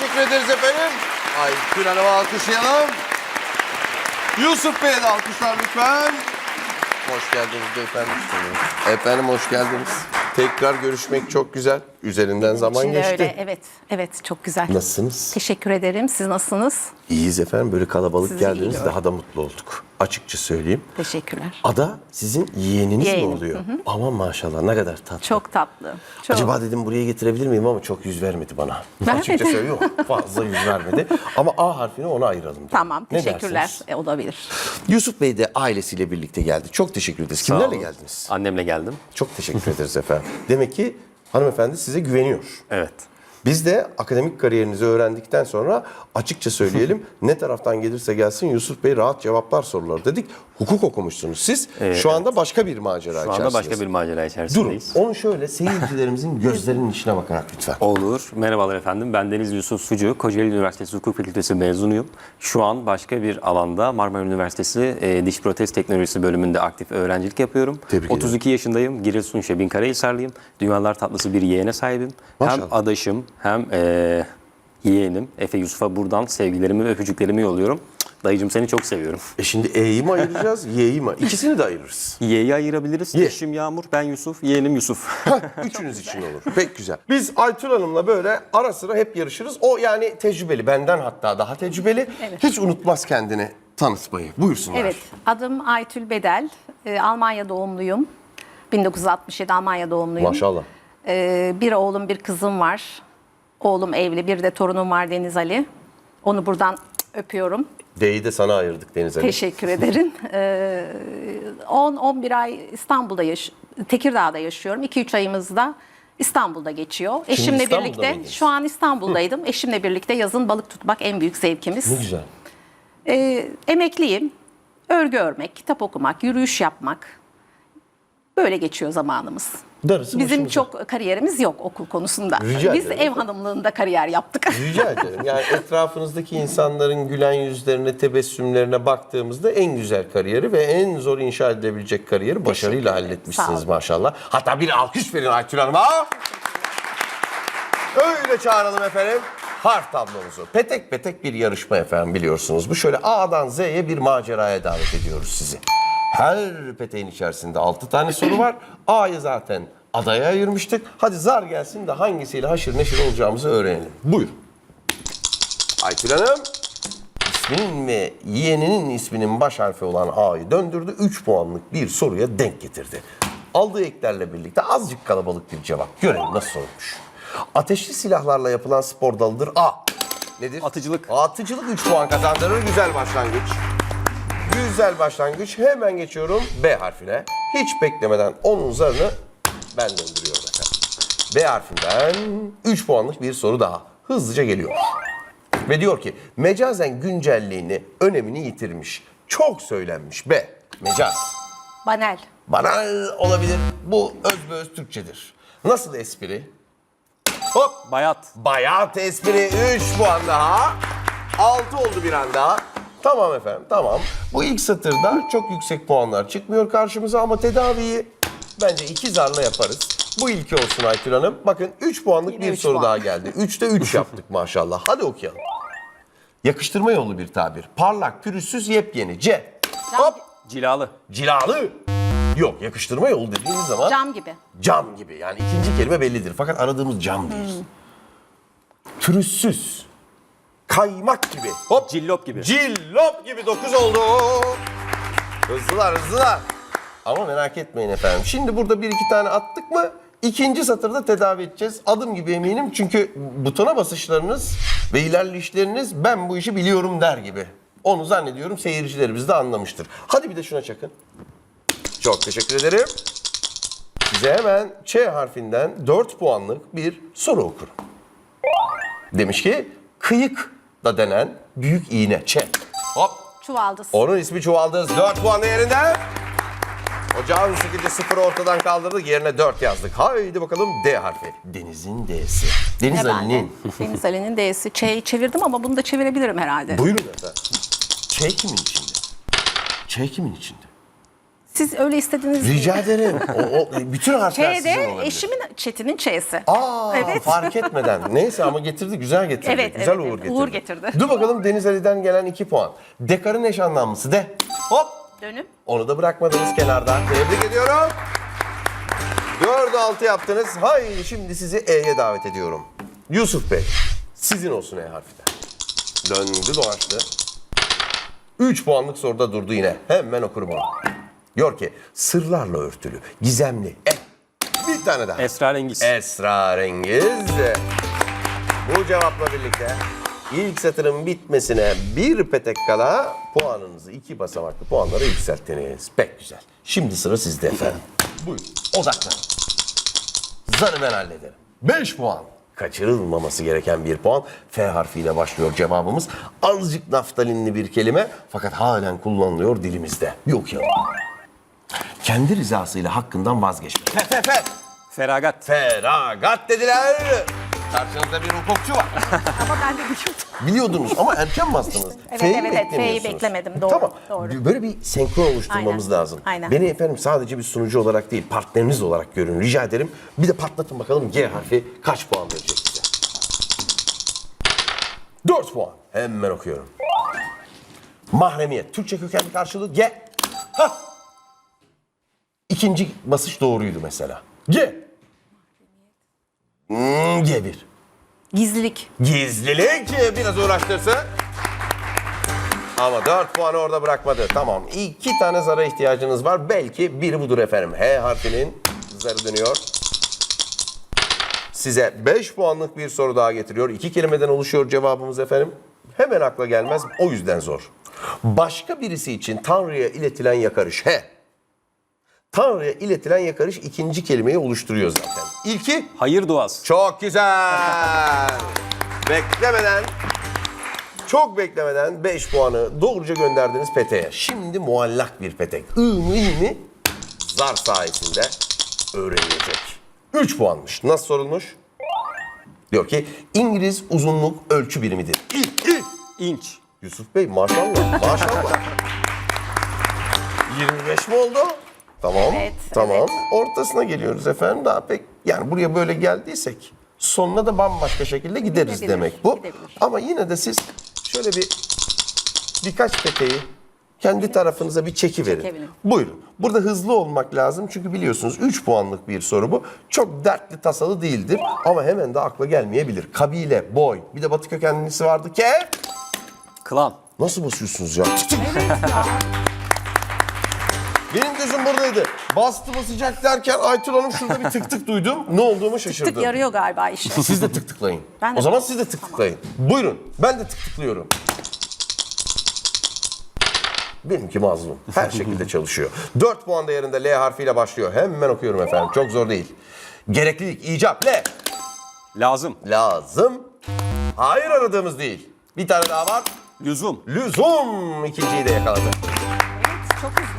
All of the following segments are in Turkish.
teşekkür ederiz efendim. Aykül Hanım'ı alkışlayalım. Yusuf Bey'e de alkışlar lütfen. Hoş geldiniz beyefendi. Efendim hoş geldiniz. Tekrar görüşmek çok güzel. Üzerinden zaman Şimdi geçti. öyle evet evet çok güzel. Nasılsınız? Teşekkür ederim. Siz nasılsınız? İyiyiz efendim. Böyle kalabalık Sizi geldiniz. Daha da mutlu olduk. Açıkça söyleyeyim. Teşekkürler. Ada sizin yeğeniniz Yeğenim, mi oluyor? Aman maşallah ne kadar tatlı. Çok tatlı. Çok. Acaba dedim buraya getirebilir miyim ama çok yüz vermedi bana. Vermedi. Açıkça söylüyorum. Fazla yüz vermedi. Ama A harfini ona ayıralım. dedim. Tamam Ne teşekkürler. dersiniz? E, olabilir. Yusuf Bey de ailesiyle birlikte geldi. Çok teşekkür ederiz. Sağ Kimlerle olun. geldiniz? Annemle geldim. Çok teşekkür ederiz efendim. Demek ki hanımefendi size güveniyor. Evet. Biz de akademik kariyerinizi öğrendikten sonra açıkça söyleyelim ne taraftan gelirse gelsin Yusuf Bey rahat cevaplar soruları dedik. Hukuk okumuşsunuz siz. Şu anda başka bir macera Şu anda başka bir macera Durun. içerisindeyiz. Onu şöyle seyircilerimizin gözlerinin içine bakarak lütfen. Olur. Merhabalar efendim. Ben Deniz Yusuf Sucu. Kocaeli Üniversitesi Hukuk Fakültesi mezunuyum. Şu an başka bir alanda Marmara Üniversitesi e, Diş Protez Teknolojisi bölümünde aktif öğrencilik yapıyorum. Tebrik ederim. 32 yaşındayım. Giresun Şebin Karahisarlıyım. Dünyalar tatlısı bir yeğene sahibim. Maşallah. Hem adaşım hem e, yeğenim Efe Yusuf'a buradan sevgilerimi ve öpücüklerimi yolluyorum. Dayıcım seni çok seviyorum. E şimdi E'yi mi ayıracağız, Y'yi mi? İkisini de ayırırız. Y'yi ayırabiliriz. Ye. Eşim Yağmur, ben Yusuf, yeğenim Yusuf. Üçünüz için olur. Pek güzel. Biz Aytül Hanım'la böyle ara sıra hep yarışırız. O yani tecrübeli, benden hatta daha tecrübeli. Evet. Hiç unutmaz kendini tanıtmayı. Buyursunlar. Evet adım Aytül Bedel. E, Almanya doğumluyum. 1967 Almanya doğumluyum. Maşallah. E, bir oğlum bir kızım var. Oğlum evli bir de torunum var Deniz Ali. Onu buradan öpüyorum. D'yi de sana ayırdık Deniz Ali. Teşekkür ederim. Ee, 10-11 ay İstanbul'da yaş Tekirdağ'da yaşıyorum. 2-3 ayımız da İstanbul'da geçiyor. Eşimle İstanbul'da birlikte mıydınız? şu an İstanbul'daydım. Eşimle birlikte yazın balık tutmak en büyük Ne zevkimiz. güzel. Ee, emekliyim. Örgü örmek, kitap okumak, yürüyüş yapmak. Böyle geçiyor zamanımız. Darısı Bizim başımıza. çok kariyerimiz yok okul konusunda. Rica Biz ederim. ev hanımlığında kariyer yaptık. Rica ederim. Yani etrafınızdaki insanların gülen yüzlerine, tebessümlerine baktığımızda en güzel kariyeri ve en zor inşa edilebilecek kariyeri başarıyla halletmişsiniz maşallah. Hatta bir alkış verin Aytül Hanım'a. Öyle çağıralım efendim. Harf tablomuzu. Petek petek bir yarışma efendim biliyorsunuz. Bu şöyle A'dan Z'ye bir maceraya davet ediyoruz sizi. Her peteğin içerisinde 6 tane soru var. A'yı zaten adaya ayırmıştık. Hadi zar gelsin de hangisiyle haşır neşir olacağımızı öğrenelim. Buyur. Aytül Hanım isminin ve yeğeninin isminin baş harfi olan A'yı döndürdü. 3 puanlık bir soruya denk getirdi. Aldığı eklerle birlikte azıcık kalabalık bir cevap. Görelim nasıl olmuş. Ateşli silahlarla yapılan spor dalıdır A. Nedir? Atıcılık. Atıcılık 3 puan kazandırır. Güzel başlangıç. Güzel başlangıç. Hemen geçiyorum B harfine. Hiç beklemeden onun zarını ben döndürüyorum efendim. B harfinden 3 puanlık bir soru daha. Hızlıca geliyor. Ve diyor ki mecazen güncelliğini, önemini yitirmiş. Çok söylenmiş. B. Mecaz. Banel. Bana olabilir. Bu özbeöz Türkçedir. Nasıl espri? Hop. Bayat. Bayat espri 3 puan daha. 6 oldu bir anda. Tamam efendim tamam. Bu ilk satırda çok yüksek puanlar çıkmıyor karşımıza ama tedaviyi bence iki zarla yaparız. Bu ilki olsun Aytül Hanım. Bakın 3 puanlık Yine bir üç soru puan. daha geldi. 3'te 3 yaptık maşallah. Hadi okuyalım. Yakıştırma yolu bir tabir. Parlak, pürüzsüz, yepyeni. C. Hop. Cilalı. Cilalı. Yok yakıştırma yolu dediğimiz zaman Cam gibi. cam gibi. Yani ikinci kelime bellidir. Fakat aradığımız cam değil. Pürüzsüz. Kaymak gibi. Hop. Cillop gibi. Cillop gibi 9 oldu. Hızlılar hızlılar. Ama merak etmeyin efendim. Şimdi burada bir iki tane attık mı ikinci satırda tedavi edeceğiz. Adım gibi eminim çünkü butona basışlarınız ve ilerleyişleriniz ben bu işi biliyorum der gibi. Onu zannediyorum seyircilerimiz de anlamıştır. Hadi bir de şuna çakın. Çok teşekkür ederim. Size hemen Ç harfinden 4 puanlık bir soru okurum. Demiş ki kıyık da denen büyük iğne. Ç. Hop. Çuvaldız. Onun ismi çuvaldız. 4 puan değerinde. Ocağın sıkıcı sıfırı ortadan kaldırdık. Yerine 4 yazdık. Haydi bakalım D harfi. Deniz'in D'si. Deniz Ne bende? Ali'nin. Deniz Ali'nin D'si. Ç'yi çevirdim ama bunu da çevirebilirim herhalde. Buyurun efendim. Ç kimin içinde? Ç kimin içinde? Siz öyle istediğiniz Rica ederim. O, o, bütün harfler sizin Ç'de olabilir. eşimin Çetin'in Ç'si. Aa, Evet. fark etmeden. Neyse ama getirdi, güzel getirdi. Evet, güzel evet, uğur evet. getirdi. Uğur getirdi. Dur bakalım Deniz Ali'den gelen iki puan. Dekarın eş anlamlısı de. Hop. Dönüm. Onu da bırakmadınız kenarda. Tebrik ediyorum. 4'ü 6 yaptınız. Haydi şimdi sizi E'ye davet ediyorum. Yusuf Bey, sizin olsun E harfi de. Döndü dolaştı. 3 puanlık soruda durdu yine. Hemen okurum onu. Diyor ki sırlarla örtülü, gizemli. E. Bir tane daha. Esrarengiz. Esrarengiz. Bu cevapla birlikte ilk satırın bitmesine bir petek kala puanınızı iki basamaklı puanlara yükselttiniz. Pek güzel. Şimdi sıra sizde efendim. Buyurun odaklanın. Zarı ben hallederim. 5 puan. Kaçırılmaması gereken bir puan. F harfiyle başlıyor cevabımız. Azıcık naftalinli bir kelime fakat halen kullanılıyor dilimizde. Bir okuyalım. Kendi rızasıyla hakkından vazgeçme. Fe fe fe. Feragat. Feragat dediler. Karşınızda bir hukukçu var. Ama ben de biliyordum. Biliyordunuz ama erken bastınız. Evet, F'yi evet, evet, F'yi beklemedim, doğru, Tamam. doğru. Böyle bir senkron oluşturmamız Aynen, lazım. aynen. Beni efendim sadece bir sunucu olarak değil, partneriniz olarak görün rica ederim. Bir de patlatın bakalım G harfi kaç puan verecek size. 4 puan. Hemen okuyorum. Mahremiyet. Türkçe kökenli karşılığı G. Hah. İkinci basış doğruydu mesela. G. Hmm, G1. Gizlilik. Gizlilik biraz uğraştırsın. Ama 4 puanı orada bırakmadı. Tamam. iki tane zara ihtiyacınız var. Belki biri budur efendim. H harfinin zarı dönüyor. Size 5 puanlık bir soru daha getiriyor. İki kelimeden oluşuyor cevabımız efendim. Hemen akla gelmez. O yüzden zor. Başka birisi için Tanrı'ya iletilen yakarış. He. Tanrı'ya iletilen yakarış ikinci kelimeyi oluşturuyor zaten. İlki Hayır duası. çok güzel. beklemeden, çok beklemeden 5 puanı doğruca gönderdiniz peteğe. Şimdi muallak bir petek. I mı i mi? Zar sayesinde öğrenilecek. 3 puanmış. Nasıl sorulmuş? Diyor ki İngiliz uzunluk ölçü birimidir. İ, i. İnç. Yusuf Bey maşallah maşallah. 25 mi oldu? Tamam. Evet, tamam. evet. Ortasına geliyoruz efendim. Daha pek yani buraya böyle geldiysek sonuna da bambaşka şekilde gideriz Gidebilir, demek bu. gidebilir. Ama yine de siz şöyle bir birkaç peteği kendi tarafınıza bir çeki verin. Çekebilirim. Buyurun. Burada hızlı olmak lazım çünkü biliyorsunuz 3 puanlık bir soru bu. Çok dertli tasalı değildir ama hemen de akla gelmeyebilir. Kabile, boy, bir de batı kökenlisi vardı ki Klan. Nasıl basıyorsunuz ya? Tık tık. Benim gözüm buradaydı. Bastı basacak derken Aytun Hanım şurada bir tık tık duydum. Ne olduğumu şaşırdım. Tık yarıyor galiba işe. Siz de tık tıklayın. Ben de o zaman siz de tık tıklayın. Buyurun. Ben de tık tıklıyorum. Benimki mazlum. Her şekilde çalışıyor. 4 puan değerinde L harfiyle başlıyor. Hemen okuyorum efendim. Çok zor değil. Gereklilik, icap, L. Lazım. Lazım. Hayır aradığımız değil. Bir tane daha var. Lüzum. Lüzum. İkinciyi de yakaladı. Evet, çok hızlı.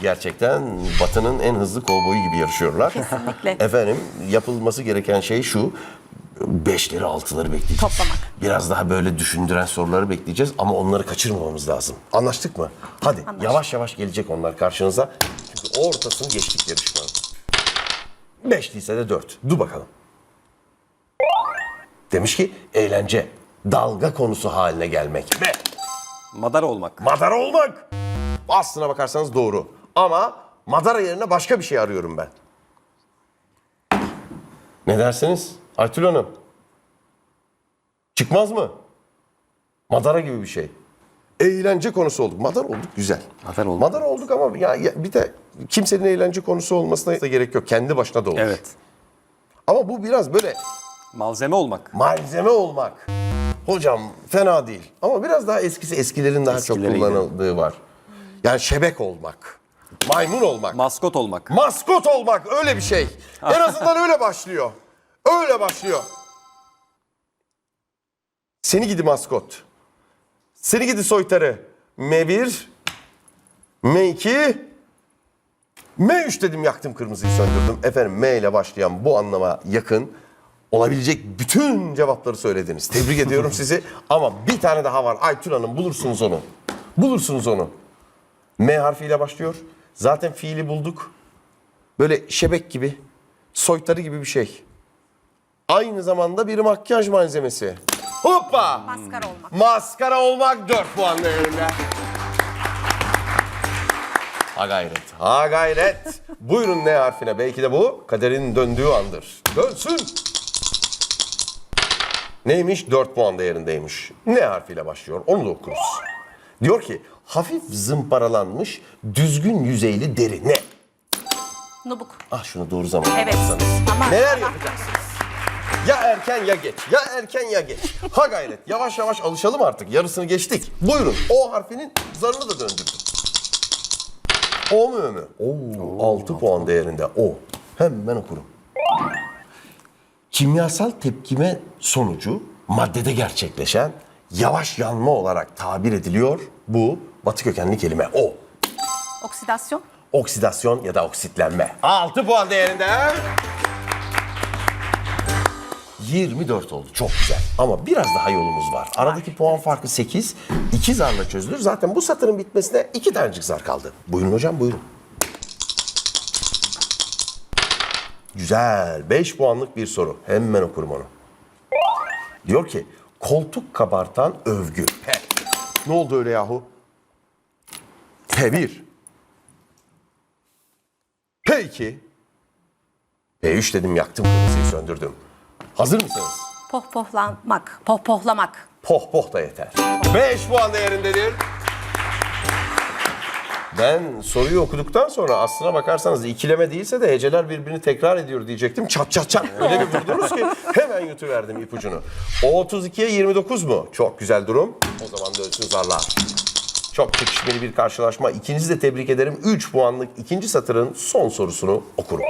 Gerçekten Batı'nın en hızlı kovboyu gibi yarışıyorlar. Kesinlikle. Efendim yapılması gereken şey şu. Beşleri altıları bekleyeceğiz. Toplamak. Biraz daha böyle düşündüren soruları bekleyeceğiz ama onları kaçırmamamız lazım. Anlaştık mı? Hadi yavaş yavaş gelecek onlar karşınıza. Çünkü ortasını geçtik yarışmanın. Beşliyse de dört. Dur bakalım. Demiş ki eğlence, dalga konusu haline gelmek. Ve Madara olmak. Madara olmak. Aslına bakarsanız doğru. Ama madara yerine başka bir şey arıyorum ben. Ne dersiniz Aytül Hanım? Çıkmaz mı? Madara gibi bir şey. Eğlence konusu olduk. Madara olduk güzel. Madara olduk. Madara olduk ama ya, ya bir de kimsenin eğlence konusu olmasına da gerek yok. Kendi başına da olur. Evet. Ama bu biraz böyle Malzeme olmak. malzeme olmak. Hocam fena değil. Ama biraz daha eskisi eskilerin daha çok Eskilere kullanıldığı var. Yani şebek olmak. Maymun olmak. Maskot olmak. maskot olmak öyle bir şey. En azından öyle başlıyor. Öyle başlıyor. Seni gidi maskot. Seni gidi soytarı. M1, M2, M3 dedim yaktım kırmızıyı söndürdüm. Efendim M ile başlayan bu anlama yakın olabilecek bütün cevapları söylediniz. Tebrik ediyorum sizi. Ama bir tane daha var. Aytun Hanım bulursunuz onu. Bulursunuz onu. M harfiyle başlıyor. Zaten fiili bulduk. Böyle şebek gibi, soytarı gibi bir şey. Aynı zamanda bir makyaj malzemesi. Hoppa! Maskara olmak. Maskara olmak 4 puan değerinde. Ha gayret, ha gayret. Buyurun ne harfine? Belki de bu kaderin döndüğü andır. Dönsün. Neymiş? 4 puan değerindeymiş. Ne harfiyle başlıyor? Onu da okuruz. Diyor ki hafif zımparalanmış düzgün yüzeyli deri ne? Nubuk. Ah şunu doğru zamanda Evet. yapsanız. Ama Neler ama- yapacaksınız? Ya erken ya geç. Ya erken ya geç. Ha gayret. Yavaş yavaş alışalım artık. Yarısını geçtik. Buyurun. O harfinin zarını da döndürdüm. O mu Ö mü? Oo, 6 puan değerinde. O. Hemen okurum. Kimyasal tepkime sonucu maddede gerçekleşen yavaş yanma olarak tabir ediliyor. Bu batı kökenli kelime. O. Oksidasyon. Oksidasyon ya da oksitlenme. 6 puan değerinde. 24 oldu. Çok güzel. Ama biraz daha yolumuz var. Aradaki puan farkı 8. 2 zarla çözülür. Zaten bu satırın bitmesine 2 tanecik zar kaldı. Buyurun hocam buyurun. Güzel. 5 puanlık bir soru. Hemen okurum onu. Diyor ki koltuk kabartan övgü. He. Ne oldu öyle yahu? P1. P2. P3 dedim yaktım kırmızıyı söndürdüm. Hazır mısınız? Pohpohlanmak. Pohpohlamak. Poh poh da yeter. 5 puan değerindedir. Ben soruyu okuduktan sonra aslına bakarsanız ikileme değilse de heceler birbirini tekrar ediyor diyecektim. Çat çat çat. Öyle bir vurdunuz ki hemen yutuverdim ipucunu. O 32'ye 29 mu? Çok güzel durum. O zaman dönsün zarlar. Çok çekişmeli bir karşılaşma. İkinizi de tebrik ederim. 3 puanlık ikinci satırın son sorusunu okurum.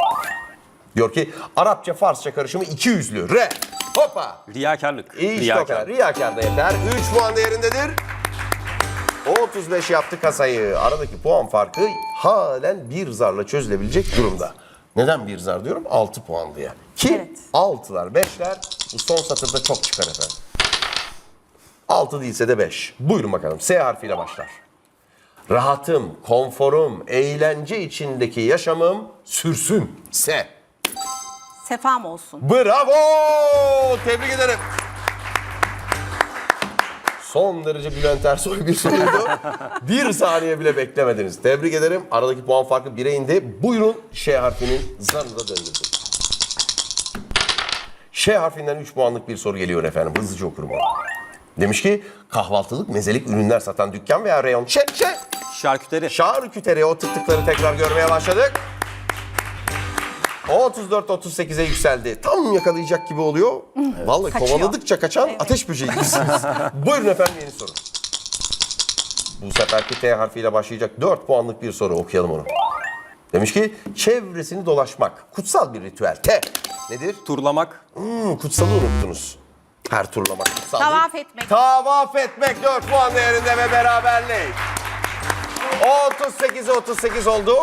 Diyor ki Arapça Farsça karışımı 200'lü. Re. Hoppa. Riyakarlık. İyi işte o Riyakar. kadar. Riyakar da yeter. 3 puan değerindedir. O 35 yaptı kasayı. Aradaki puan farkı halen bir zarla çözülebilecek durumda. Neden bir zar diyorum? 6 puan diye. Ki Evet. 6'lar 5'ler bu son satırda çok çıkar efendim. 6 değilse de 5. Buyurun bakalım. S harfiyle başlar. Rahatım, konforum, eğlence içindeki yaşamım sürsün. S. Sefam olsun. Bravo! Tebrik ederim. Son derece Bülent Ersoy bir soruydu. bir saniye bile beklemediniz. Tebrik ederim. Aradaki puan farkı 1'e indi. Buyurun Ş harfinin zarını da döndürdüm. Ş harfinden 3 puanlık bir soru geliyor efendim. Hızlıca okurum onu. Demiş ki kahvaltılık mezelik ürünler satan dükkan veya reyon. Ş, Ş. Şarküteri. Şarküteri o tık tıkları tekrar görmeye başladık. O 34-38'e yükseldi. Tam yakalayacak gibi oluyor. Vallahi Kaçıyor. kovaladıkça kaçan ateş böceği gibisiniz. Buyurun efendim yeni soru. Bu seferki T harfiyle başlayacak 4 puanlık bir soru okuyalım onu. Demiş ki çevresini dolaşmak. Kutsal bir ritüel. T. Nedir? Turlamak. Hmm, kutsalı unuttunuz. Her turlamak kutsal değil. Tavaf etmek. Tavaf etmek 4 puan değerinde ve beraberlik. 38'e 38 oldu.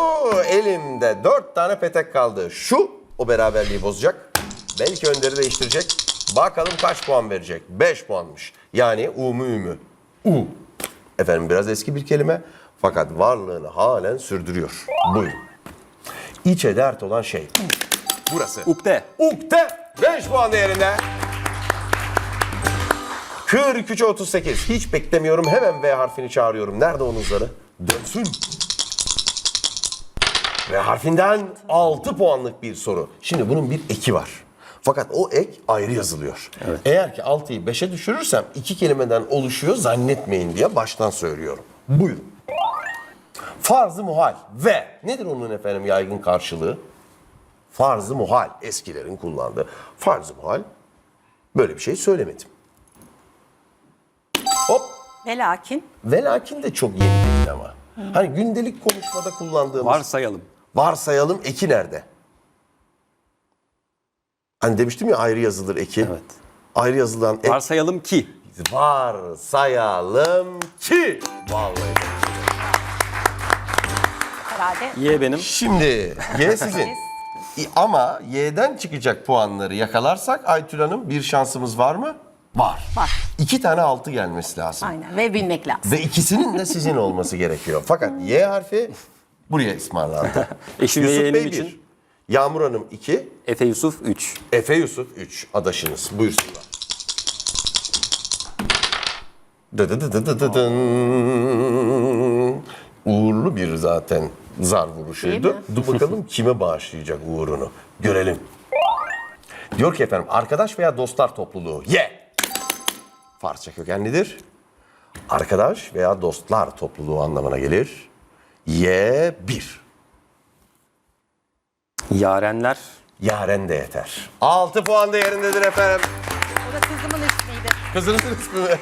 Elimde 4 tane petek kaldı. Şu o beraberliği bozacak. Belki önderi değiştirecek. Bakalım kaç puan verecek? 5 puanmış. Yani u mu ü mü? U. Efendim biraz eski bir kelime. Fakat varlığını halen sürdürüyor. Buyurun. İçe dert olan şey. Burası. Ukde. Ukde 5 puan değerinde. 43'e 38. Hiç beklemiyorum. Hemen V harfini çağırıyorum. Nerede onun zarı? Dönsün. V harfinden 6 puanlık bir soru. Şimdi bunun bir eki var. Fakat o ek ayrı yazılıyor. Eğer ki 6'yı 5'e düşürürsem iki kelimeden oluşuyor zannetmeyin diye baştan söylüyorum. Buyurun. Farz-ı muhal ve nedir onun efendim yaygın karşılığı? Farz-ı muhal eskilerin kullandığı. Farz-ı muhal böyle bir şey söylemedim. Hop Ve lakin. ve lakin de çok yeni değil ama. Hani gündelik konuşmada kullandığımız Varsayalım. varsayalım eki nerede? Hani demiştim ya ayrı yazılır eki. Evet. Ayrı yazılan ek Varsayalım ki. varsayalım ki. Vallahi. Herhalde. Y benim. Şimdi Y sizin. Ama Y'den çıkacak puanları yakalarsak Aytül Hanım bir şansımız var mı? Var. Var. İki tane altı gelmesi lazım. Aynen ve bilmek lazım. Ve ikisinin de sizin olması gerekiyor. Fakat Y harfi buraya ısmarlandı. Eşim ve Yusuf yeğenim Bey için. bir, Yağmur Hanım iki, Efe Yusuf 3. Efe Yusuf üç. Adaşınız. Buyursunlar. Dı dı dı dı dı dı dın. Uğurlu bir zaten zar vuruşuydu. Dur bakalım kime bağışlayacak uğurunu. Görelim. Diyor ki efendim arkadaş veya dostlar topluluğu. Ye. Farsça kökenlidir. Arkadaş veya dostlar topluluğu anlamına gelir. Ye bir. Yarenler Yaren de yeter. 6 puan değerindedir efendim. O da kızımın ismiydi. Kızınızın ismi mi?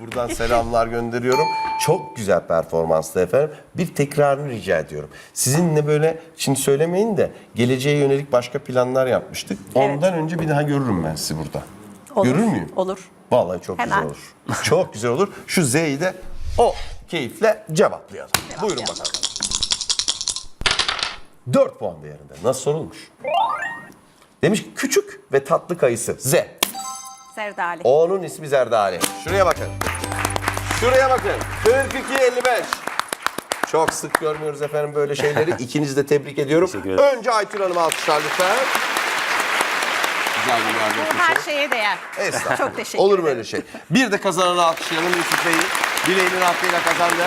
Buradan selamlar gönderiyorum. Çok güzel performanstı efendim. Bir tekrarını rica ediyorum. Sizinle böyle şimdi söylemeyin de geleceğe yönelik başka planlar yapmıştık. Ondan önce bir daha görürüm ben sizi burada. Olur. Görür müyüm? Olur. Vallahi çok Hemen. güzel olur. Çok güzel olur. Şu Z'yi de o keyifle cevaplayalım. Buyurun bakalım. 4 puan değerinde. Nasıl sorulmuş? Demiş ki küçük ve tatlı kayısı. Z. Serdali. O'nun ismi Zerdali. Şuraya bakın. Şuraya bakın. 42-55. Çok sık görmüyoruz efendim böyle şeyleri. İkinizi de tebrik ediyorum. Teşekkür ederim. Önce Aytun Hanım alkışlar lütfen. Güzel bir Bu her şeye değer. Estağfurullah. Çok teşekkür Olur ederim. öyle şey? Bir de kazananı alkışlayalım Yusuf Bey'i. Bileğinin altıyla kazandı.